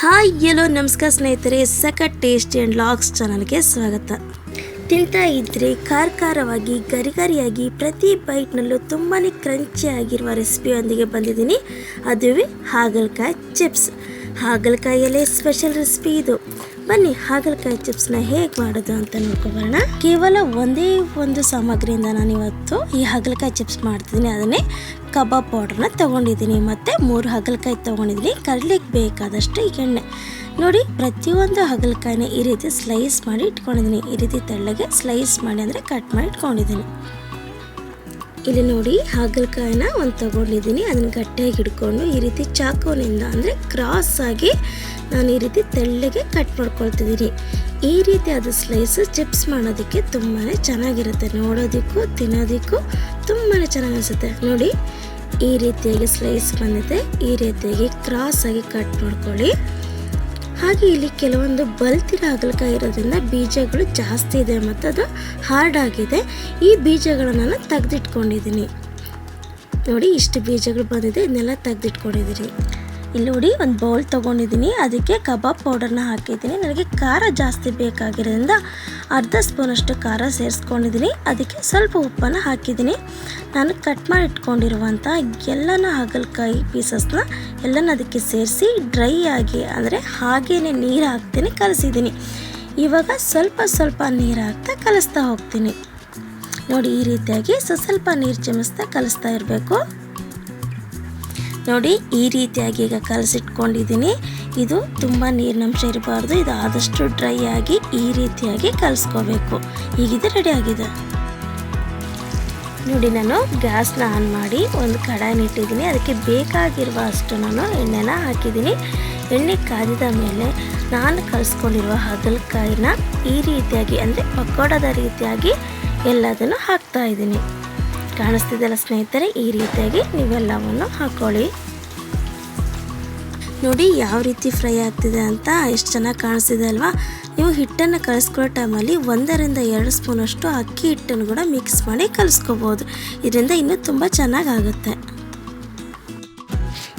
Hi ಎಲ್ಲೋ ನಮಸ್ಕಾರ ಸ್ನೇಹಿತರೆ, ಸಖತ್ ಟೇಸ್ಟಿ ಆ್ಯಂಡ್ ಲಾಗ್ಸ್ ಚಾನಲ್ಗೆ ಸ್ವಾಗತ. ತಿಂತಾ ಇದ್ದರೆ ಖಾರ ಖಾರವಾಗಿ ಗರಿ ಗರಿಯಾಗಿ ಪ್ರತಿ ಬೈಟ್ನಲ್ಲೂ ತುಂಬಾ ಕ್ರಂಚಿ ಆಗಿರುವ ರೆಸಿಪಿಯೊಂದಿಗೆ ಬಂದಿದ್ದೀನಿ. ಅದುವೇ ಹಾಗಲಕಾಯಿ ಚಿಪ್ಸ್. ಹಾಗಲಕಾಯಿಯಲ್ಲೇ ಸ್ಪೆಷಲ್ ರೆಸಿಪಿ ಇದು. ಬನ್ನಿ, ಹಾಗಲಕಾಯಿ ಚಿಪ್ಸ್ನ ಹೇಗೆ ಮಾಡೋದು ಅಂತ ನೋಡ್ಕೊಬರೋಣ. ಕೇವಲ ಒಂದೇ ಒಂದು ಸಾಮಗ್ರಿಯಿಂದ ನಾನು ಇವತ್ತು ಈ ಹಾಗಲಕಾಯಿ ಚಿಪ್ಸ್ ಮಾಡ್ತಿದ್ದೀನಿ. ಅದನ್ನೇ ಕಬಾಬ್ ಪೌಡ್ರನ್ನ ತೊಗೊಂಡಿದ್ದೀನಿ. ಮತ್ತು ಮೂರು ಹಾಗಲಕಾಯಿ ತೊಗೊಂಡಿದ್ದೀನಿ. ಕರ್ಲಿಕ್ಕೆ ಬೇಕಾದಷ್ಟು ಎಣ್ಣೆ. ನೋಡಿ, ಪ್ರತಿಯೊಂದು ಹಾಗಲಕಾಯಿನ ಈ ರೀತಿ ಸ್ಲೈಸ್ ಮಾಡಿ ಇಟ್ಕೊಂಡಿದ್ದೀನಿ. ಈ ರೀತಿ ತೆಳ್ಳಗೆ ಸ್ಲೈಸ್ ಮಾಡಿ ಅಂದರೆ ಕಟ್ ಮಾಡಿ ಇಟ್ಕೊಂಡಿದ್ದೀನಿ. ಇಲ್ಲಿ ನೋಡಿ ಹಾಗಲಕಾಯಿನ ಒಂದು ತಗೊಂಡಿದ್ದೀನಿ. ಅದನ್ನು ಗಟ್ಟಿಯಾಗಿ ಹಿಡ್ಕೊಂಡು ಈ ರೀತಿ ಚಾಕುವಿನಿಂದ ಅಂದರೆ ಕ್ರಾಸ್ ಆಗಿ ನಾನು ಈ ರೀತಿ ತೆಳ್ಳಗೆ ಕಟ್ ಮಾಡ್ಕೊಳ್ತಿದ್ದೀನಿ. ಈ ರೀತಿ ಅದು ಸ್ಲೈಸ್ ಚಿಪ್ಸ್ ಮಾಡೋದಕ್ಕೆ ತುಂಬಾ ಚೆನ್ನಾಗಿರುತ್ತೆ. ನೋಡೋದಕ್ಕೂ, ತಿನ್ನೋದಕ್ಕೂ ತುಂಬಾ ಚೆನ್ನಾಗಿ ಅನಿಸುತ್ತೆ. ನೋಡಿ, ಈ ರೀತಿಯಾಗಿ ಸ್ಲೈಸ್ ಬಂದಿದೆ. ಈ ರೀತಿಯಾಗಿ ಕ್ರಾಸ್ ಆಗಿ ಕಟ್ ಮಾಡ್ಕೊಳ್ಳಿ. ಹಾಗೆ ಇಲ್ಲಿ ಕೆಲವೊಂದು ಬಲ್ತಿರ ಹಾಗಲಕಾಯಿ ಇರೋದ್ರಿಂದ ಬೀಜಗಳು ಜಾಸ್ತಿ ಇದೆ ಮತ್ತು ಅದು ಹಾರ್ಡ್ ಆಗಿದೆ. ಈ ಬೀಜಗಳನ್ನು ನಾನು ತೆಗೆದಿಟ್ಕೊಂಡಿದ್ದೀನಿ. ನೋಡಿ, ಇಷ್ಟು ಬೀಜಗಳು ಬಂದಿದೆ. ಇದನ್ನೆಲ್ಲ ತೆಗೆದಿಟ್ಕೊಂಡಿದ್ದೀನಿ. ಇಲ್ಲಿ ನೋಡಿ ಒಂದು ಬೌಲ್ ತೊಗೊಂಡಿದ್ದೀನಿ. ಅದಕ್ಕೆ ಕಬಾಬ್ ಪೌಡರ್ನ ಹಾಕಿದ್ದೀನಿ. ನನಗೆ ಖಾರ ಜಾಸ್ತಿ ಬೇಕಾಗಿರೋದ್ರಿಂದ ಅರ್ಧ ಸ್ಪೂನಷ್ಟು ಖಾರ ಸೇರಿಸ್ಕೊಂಡಿದ್ದೀನಿ. ಅದಕ್ಕೆ ಸ್ವಲ್ಪ ಉಪ್ಪನ್ನು ಹಾಕಿದ್ದೀನಿ. ನಾನು ಕಟ್ ಮಾಡಿ ಇಟ್ಕೊಂಡಿರುವಂಥ ಎಲ್ಲನ ಹಾಗಲಕಾಯಿ ಪೀಸಸ್ನ ಎಲ್ಲನ ಅದಕ್ಕೆ ಸೇರಿಸಿ ಡ್ರೈ ಆಗಿ ಅಂದರೆ ಹಾಗೇ ನೀರು ಹಾಕ್ತೀನಿ, ಕಲಸಿದ್ದೀನಿ. ಇವಾಗ ಸ್ವಲ್ಪ ಸ್ವಲ್ಪ ನೀರು ಹಾಕ್ತಾ ಕಲಿಸ್ತಾ ಹೋಗ್ತೀನಿ. ನೋಡಿ ಈ ರೀತಿಯಾಗಿ ಸ್ವಲ್ಪ ಸ್ವಲ್ಪ ನೀರು ಚಿಮಿಸ್ತಾ ಕಲಿಸ್ತಾ ಇರಬೇಕು. ನೋಡಿ ಈ ರೀತಿಯಾಗಿ ಈಗ ಕಲಸಿಟ್ಕೊಂಡಿದ್ದೀನಿ. ಇದು ತುಂಬ ನೀರಿನಂಶ ಇರಬಾರ್ದು. ಇದು ಆದಷ್ಟು ಡ್ರೈ ಆಗಿ ಈ ರೀತಿಯಾಗಿ ಕಲಿಸ್ಕೋಬೇಕು. ಈಗಿದೆ ರೆಡಿ ಆಗಿದೆ. ನೋಡಿ ನಾನು ಗ್ಯಾಸ್ನ ಆನ್ ಮಾಡಿ ಒಂದು ಕಡಾಯಿನ ಇಟ್ಟಿದ್ದೀನಿ. ಅದಕ್ಕೆ ಬೇಕಾಗಿರುವ ಅಷ್ಟು ನಾನು ಎಣ್ಣೆನ ಹಾಕಿದ್ದೀನಿ. ಎಣ್ಣೆ ಕಾದಿದ ಮೇಲೆ ನಾನು ಕಲಿಸ್ಕೊಂಡಿರುವ ಹಾಗಲಕಾಯಿನ ಈ ರೀತಿಯಾಗಿ, ಅಂದರೆ ಪಕೋಡದ ರೀತಿಯಾಗಿ ಎಲ್ಲದನ್ನು ಹಾಕ್ತಾ ಇದ್ದೀನಿ. ಕಾಣಿಸ್ತಿದ್ದಲ್ಲ ಸ್ನೇಹಿತರೆ, ಈ ರೀತಿಯಾಗಿ ನೀವೆಲ್ಲವನ್ನು ಹಾಕ್ಕೊಳ್ಳಿ ನೋಡಿ ಯಾವ ರೀತಿ ಫ್ರೈ ಆಗ್ತಿದೆ ಅಂತ, ಎಷ್ಟು ಚೆನ್ನಾಗಿ ಕಾಣಿಸ್ತಿದೆ ಅಲ್ವಾ? ನೀವು ಹಿಟ್ಟನ್ನು ಕಲಿಸ್ಕೊಳ್ಳೋ ಟೈಮಲ್ಲಿ ಒಂದರಿಂದ ಎರಡು ಸ್ಪೂನಷ್ಟು ಅಕ್ಕಿ ಹಿಟ್ಟನ್ನು ಕೂಡ ಮಿಕ್ಸ್ ಮಾಡಿ ಕಲಿಸ್ಕೋಬೋದು. ಇದರಿಂದ ಇನ್ನೂ ತುಂಬ ಚೆನ್ನಾಗಿ ಆಗುತ್ತೆ.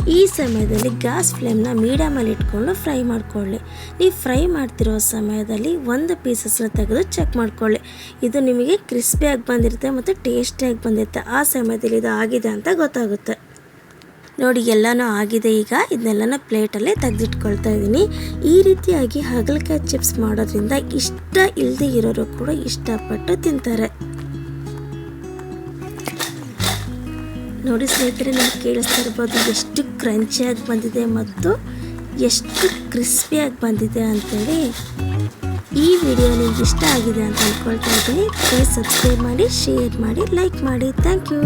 ಈ ಸಮಯದಲ್ಲಿ ಗ್ಯಾಸ್ ಫ್ಲೇಮ್ನ ಮೀಡಿಯಮಲ್ಲಿ ಇಟ್ಕೊಂಡು ಫ್ರೈ ಮಾಡ್ಕೊಳ್ಳಿ. ನೀವು ಫ್ರೈ ಮಾಡ್ತಿರೋ ಸಮಯದಲ್ಲಿ ಒಂದು ಪೀಸಸ್ನ ತೆಗೆದು ಚೆಕ್ ಮಾಡ್ಕೊಳ್ಳಿ. ಇದು ನಿಮಗೆ ಕ್ರಿಸ್ಪಿಯಾಗಿ ಬಂದಿರುತ್ತೆ ಮತ್ತು ಟೇಸ್ಟಿಯಾಗಿ ಬಂದಿರುತ್ತೆ. ಆ ಸಮಯದಲ್ಲಿ ಇದು ಆಗಿದೆ ಅಂತ ಗೊತ್ತಾಗುತ್ತೆ. ನೋಡಿ, ಎಲ್ಲನೂ ಆಗಿದೆ ಈಗ. ಇದನ್ನೆಲ್ಲನ ಪ್ಲೇಟಲ್ಲೇ ತೆಗೆದಿಟ್ಕೊಳ್ತಾ ಇದ್ದೀನಿ. ಈ ರೀತಿಯಾಗಿ ಹಾಗಲಕಾಯಿ ಚಿಪ್ಸ್ ಮಾಡೋದ್ರಿಂದ ಇಷ್ಟ ಇಲ್ಲದೆ ಇರೋರು ಕೂಡ ಇಷ್ಟಪಟ್ಟು ತಿಂತಾರೆ. ನೋಡಿ ಸ್ನೇಹಿತರೆ ನೀವು ಕೇಳಿಸ್ತಾ ಇರ್ಬೋದು ಎಷ್ಟು ಕ್ರಂಚಿಯಾಗಿ ಬಂದಿದೆ ಮತ್ತು ಎಷ್ಟು ಕ್ರಿಸ್ಪಿಯಾಗಿ ಬಂದಿದೆ ಅಂತೇಳಿ. ಈ ವಿಡಿಯೋ ನಿಮ್ಗೆ ಇಷ್ಟ ಆಗಿದೆ ಅಂತ ಅಂದ್ಕೊಳ್ತಾ ಇದ್ದೀನಿ. ಪ್ಲೀಸ್ ಸಬ್ಸ್ಕ್ರೈಬ್ ಮಾಡಿ ಶೇರ್ ಮಾಡಿ ಲೈಕ್ ಮಾಡಿ. Thank you